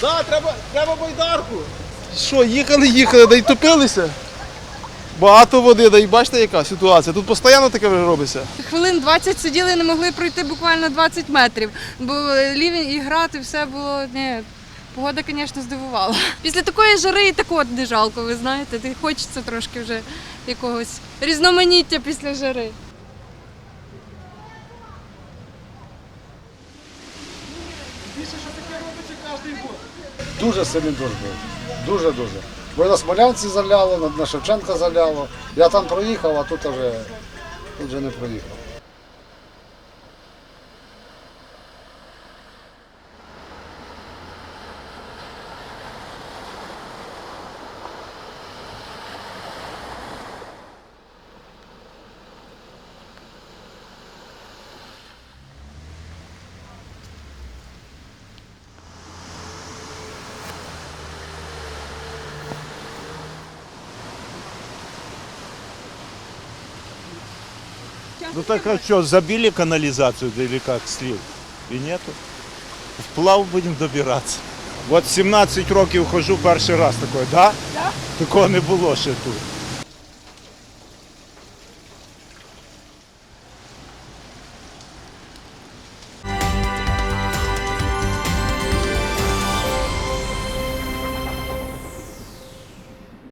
Да, треба, треба байдарку. Що, їхали, їхали, да й топилися. Багато води, да й бачите, яка ситуація. Тут постійно таке вже робиться. Хвилин 20 сиділи, не могли пройти буквально 20 метрів, бо лівень і грати все було. Ні, погода, звісно, здивувала. Після такої жари і такого не жалко, ви знаєте. Ти хочеться трошки вже якогось різноманіття після жари. Дуже сильний дощ був. Дуже дуже. Бо на Смолянці заляло, на Шевченка заляло. Я там проїхав, а тут вже, тут вже не проїхав. Ну так а что, забили канализацию или как слив? И нету. Вплав будемо добиратися. От 17 років хожу перший раз такое, да? Да. Такого не було ще тут.